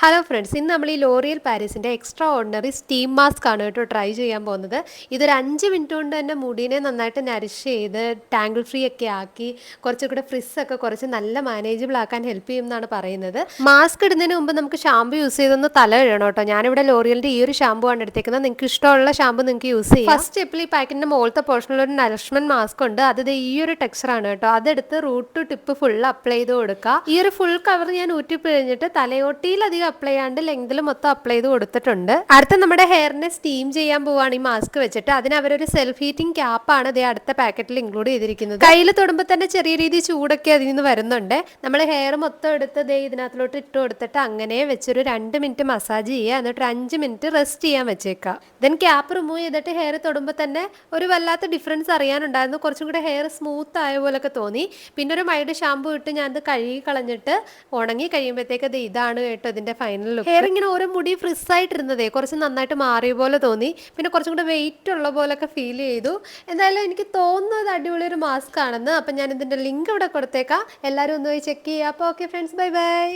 Hello friends ഇന്ന് നമ്മൾ ഈ ലോറിയൽ പാരീസിന്റെ എക്സ്ട്രാ ഓർഡിനറി സ്റ്റീം മാസ്ക് ആണ് കേട്ടോ ട്രൈ ചെയ്യാൻ പോകുന്നത്. ഇതൊരു അഞ്ച് മിനിറ്റ് കൊണ്ട് തന്നെ മുടീനെ നന്നായിട്ട് നരിഷ് ചെയ്ത് ടാങ്കിൾ ഫ്രീ ഒക്കെ ആക്കി കുറച്ചുകൂടെ ഫ്രിസ് ഒക്കെ കുറച്ച് നല്ല മാനേജബിൾ ആക്കാൻ ഹെൽപ്പ് ചെയ്യും എന്നാണ് പറയുന്നത്. മാസ്ക് ഇടുന്നതിന് മുമ്പ് നമുക്ക് ഷാമ്പു യൂസ് ചെയ്തൊന്ന് തല ഇഴണം കേട്ടോ. ഞാനിവിടെ ലോറിയലിന്റെ ഈ ഒരു ഷാമ്പു ആണ് എടുത്തേക്കുന്നത്. നിങ്ങൾക്ക് ഇഷ്ടമുള്ള ഷാമ്പു നിങ്ങൾക്ക് യൂസ് ചെയ്യാം. ഫസ്റ്റ് സ്റ്റെപ്പിൽ ഈ പാക്കറ്റിന്റെ മുകളത്തെ പോർഷനിൽ ഒരു നറിഷ്മെന്റ് മാസ്ക് ഉണ്ട്. അത് ഈ ഒരു ടെക്സ്ചർ ആണ് കേട്ടോ. അതെടുത്ത് root to tip full apply ചെയ്ത് കൊടുക്കുക ഈ ഒരു ഫുൾ കവർ ഞാൻ ഊറ്റിപ്പിഴിഞ്ഞിട്ട് തലയോട്ടിയിലധികം അപ്ലൈ ചെയ്യാണ്ട് ലെങ്തിൽ മൊത്തം അപ്ലൈ ചെയ്ത് കൊടുത്തിട്ടുണ്ട്. അടുത്ത നമ്മുടെ ഹെയറിനെ സ്റ്റീം ചെയ്യാൻ പോവാണ് ഈ മാസ്ക് വെച്ചിട്ട്. അതിന് അവരൊരു സെൽഫ് ഹീറ്റിംഗ് ക്യാപ്പാണ് ഇതേ അടുത്ത പാക്കറ്റിൽ ഇൻക്ലൂഡ് ചെയ്തിരിക്കുന്നത്. കയ്യിൽ തൊടുമ്പോൾ തന്നെ ചെറിയ രീതിയിൽ ചൂടൊക്കെ അതിൽ നിന്ന് വരുന്നുണ്ട്. നമ്മൾ ഹെയർ മൊത്തം എടുത്ത് ദേ ഇതിനകത്തിലോട്ട് ഇട്ട് കൊടുത്തിട്ട് അങ്ങനെ വെച്ചൊരു രണ്ട് മിനിറ്റ് മസാജ് ചെയ്യുക. എന്നിട്ട് അഞ്ച് മിനിറ്റ് റെസ്റ്റ് ചെയ്യാൻ വെച്ചേക്കാം ദെൻ ക്യാപ്പ് റിമൂവ് ചെയ്തിട്ട് ഹെയർ തൊടുമ്പോൾ തന്നെ ഒരു വല്ലാത്ത ഡിഫറൻസ് അറിയാനുണ്ടായിരുന്നു. കുറച്ചും കൂടെ ഹെയർ സ്മൂത്ത് ആയ പോലൊക്കെ തോന്നി. പിന്നെ ഒരു മൈഡ് ഷാമ്പു ഇട്ട് ഞാൻ അത് കഴുകി കളഞ്ഞിട്ട് ഉണങ്ങി കഴിയുമ്പോഴത്തേക്ക് ഇത് ഇതാണ് കേട്ടോ ഇതിന്റെ ഫൈനൽ ലുക്ക് ഹെയർ ഇങ്ങനെ ഓരോ മുടി ഫ്രിസ് ആയിട്ടിരുന്നതേ കുറച്ച് നന്നായിട്ട് മാറിയ പോലെ തോന്നി. പിന്നെ കുറച്ചും കൂടെ വെയിറ്റ് ഉള്ള പോലൊക്കെ ഫീൽ ചെയ്തു. എന്തായാലും എനിക്ക് തോന്നുന്നത് അടിപൊളി ഒരു മാസ്ക് ആണെന്ന്. അപ്പം ഞാൻ ഇതിന്റെ ലിങ്ക് ഇവിടെ കൊടുത്തേക്കാം. എല്ലാവരും ഒന്ന് പോയി ചെക്ക് ചെയ്യുക. അപ്പോൾ ഓക്കെ ഫ്രണ്ട്സ് ബൈ ബൈ